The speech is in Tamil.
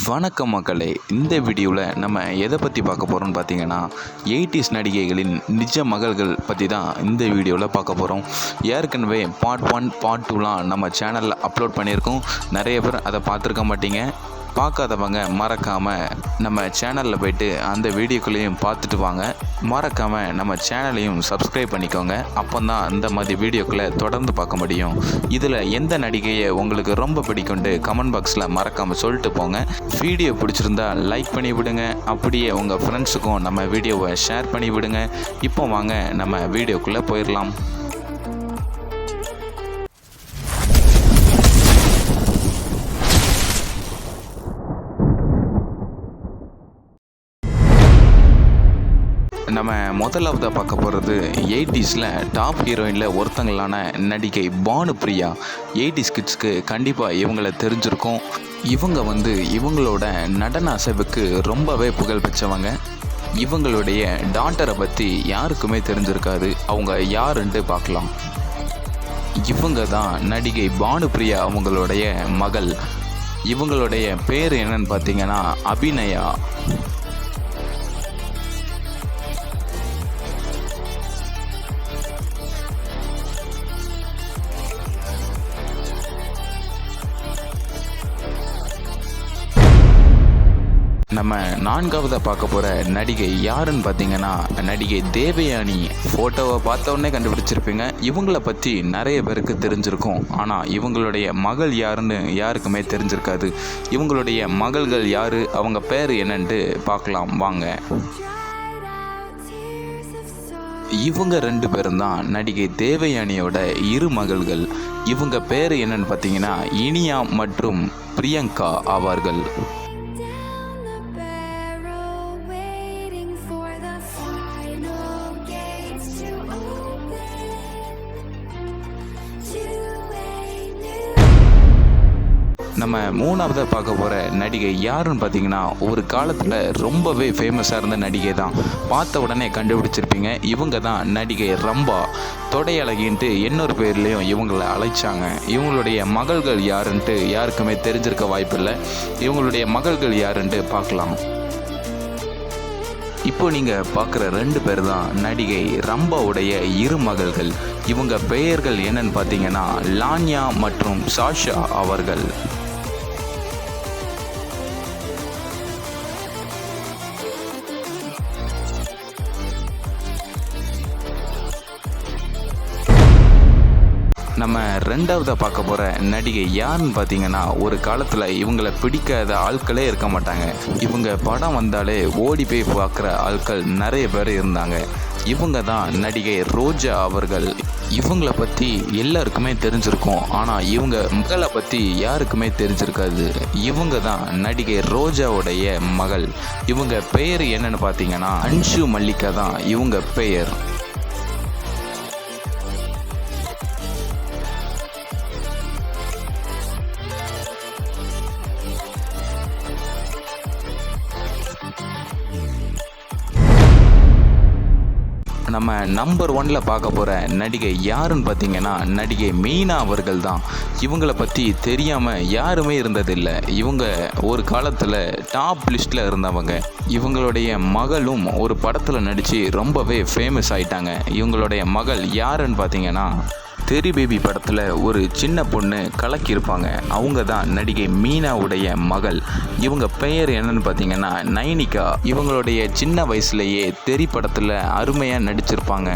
வணக்கம் மக்களே. இந்த வீடியோவில் நம்ம எதை பற்றி பார்க்க போகிறோம்னு பார்த்தீங்கன்னா எயிட்டிஸ் நடிகைகளின் நிஜ மகள்கள் பற்றி தான் இந்த வீடியோவில் பார்க்க போகிறோம் ஏற்கனவே பார்ட் ஒன் பார்ட் டூலாம் நம்ம சேனலில் அப்லோட் பண்ணியிருக்கோம். நிறைய பேர் அதை பார்த்துருக்க மாட்டீங்க. பார்க்காதவங்க மறக்காமல் நம்ம சேனலில் போயிட்டு அந்த வீடியோக்குள்ளேயும் பார்த்துட்டு வாங்க. மறக்காமல் நம்ம சேனலையும் சப்ஸ்கிரைப் பண்ணிக்கோங்க. அப்போ தான் இந்த மாதிரி வீடியோக்களை தொடர்ந்து பார்க்க முடியும். இதில் எந்த நடிகையை உங்களுக்கு ரொம்ப பிடிக்கும்ட்டு கமெண்ட் பாக்ஸில் மறக்காமல் சொல்லிட்டு போங்க. வீடியோ பிடிச்சிருந்தா லைக் பண்ணி விடுங்க. அப்படியே உங்கள் ஃப்ரெண்ட்ஸுக்கும் நம்ம வீடியோவை ஷேர் பண்ணி விடுங்க. இப்போ வாங்க நம்ம வீடியோக்குள்ளே போயிடலாம். நம்ம முதலாவதாக பார்க்க போகிறது எயிட்டிஸில் டாப் ஹீரோயினில் ஒருத்தங்களான நடிகை பானு பிரியா எயிட்டிஸ் கிட்ஸ்க்கு கண்டிப்பாக இவங்கள தெரிஞ்சிருக்கும். இவங்க வந்து இவங்களோட நடன அசைவுக்கு ரொம்பவே புகழ் பெற்றவங்க. இவங்களுடைய டாட்டரை பற்றி யாருக்குமே தெரிஞ்சிருக்காது. அவங்க யாருன்ட்டு பார்க்கலாம். இவங்க தான் நடிகை பானுப்பிரியா அவங்களுடைய மகள். இவங்களுடைய பேர் என்னன்னு பார்த்தீங்கன்னா அபிநயா. நம்ம நான்காவதாக பார்க்க போகிற நடிகை யாருன்னு பார்த்தீங்கன்னா நடிகை தேவயானி. ஃபோட்டோவை பார்த்தோன்னே கண்டுபிடிச்சிருப்பீங்க. இவங்கள பற்றி நிறைய பேருக்கு தெரிஞ்சிருக்கும். ஆனால் இவங்களுடைய மகள் யாருன்னு யாருக்குமே தெரிஞ்சிருக்காது. இவங்களுடைய மகள்கள் யார் அவங்க பேர் என்னன்ட்டு பார்க்கலாம். வாங்க. இவங்க ரெண்டு பேரும் தான் நடிகை தேவயானியோட இரு மகள்கள். இவங்க பேர் என்னன்னு பார்த்தீங்கன்னா இனியா மற்றும் பிரியங்கா ஆவார்கள். நம்ம மூணாவதாக பார்க்க போகிற நடிகை யாருன்னு பார்த்தீங்கன்னா ஒரு காலத்தில் ரொம்பவே ஃபேமஸாக இருந்த நடிகை தான். பார்த்த உடனே கண்டுபிடிச்சிருப்பீங்க. இவங்க தான் நடிகை ரம்பா. தொடையழகின்ட்டு இன்னொரு பேர்லேயும் இவங்களை அழைச்சாங்க. இவங்களுடைய மகள்கள் யாருன்ட்டு யாருக்குமே தெரிஞ்சிருக்க வாய்ப்பில்லை. இவங்களுடைய மகள்கள் யாருன்ட்டு பார்க்கலாம். இப்போ நீங்கள் பார்க்குற ரெண்டு பேர் தான் நடிகை ரம்பாவுடைய இரு மகள்கள். இவங்க பெயர்கள் என்னன்னு பார்த்தீங்கன்னா லான்யா மற்றும் சாஷா அவர்கள். நம்ம ரெண்டாவதாக பார்க்க போகிற நடிகை யாருன்னு பார்த்தீங்கன்னா ஒரு காலத்தில் இவங்களை பிடிக்காத ஆட்களே இருக்க மாட்டாங்க. இவங்க படம் வந்தாலே ஓடி போய் பார்க்குற ஆட்கள் நிறைய பேர் இருந்தாங்க. இவங்க தான் நடிகை ரோஜா அவர்கள். இவங்கள பற்றி எல்லாருக்குமே தெரிஞ்சிருக்கும். ஆனால் இவங்க மகளை பற்றி யாருக்குமே தெரிஞ்சிருக்காது. இவங்க தான் நடிகை ரோஜாவுடைய மகள். இவங்க பெயர் என்னன்னு பார்த்தீங்கன்னா அன்ஷு மல்லிகா தான் இவங்க பெயர். நம்ம நம்பர் ஒன்ல பார்க்க போகிற நடிகை யாருன்னு பார்த்தீங்கன்னா நடிகை மீனா அவர்கள் தான் இவங்களை பற்றி தெரியாமல் யாருமே இருந்ததில்லை. இவங்க ஒரு காலத்தில் டாப் லிஸ்ட்டில் இருந்தவங்க. இவங்களுடைய மகளும் ஒரு படத்தில் நடித்து ரொம்பவே ஃபேமஸ் ஆயிட்டாங்க. இவங்களுடைய மகள் யாருன்னு பார்த்தீங்கன்னா தெரி பேபி படத்தில் ஒரு சின்ன பொண்ணு கலக்கியிருப்பாங்க. அவங்க தான் நடிகை மீனாவுடைய மகள். இவங்க பெயர் என்னன்னு பார்த்தீங்கன்னா நைனிகா. இவங்களுடைய சின்ன வயசுலேயே தெரி படத்தில் அருமையாக நடிச்சிருப்பாங்க.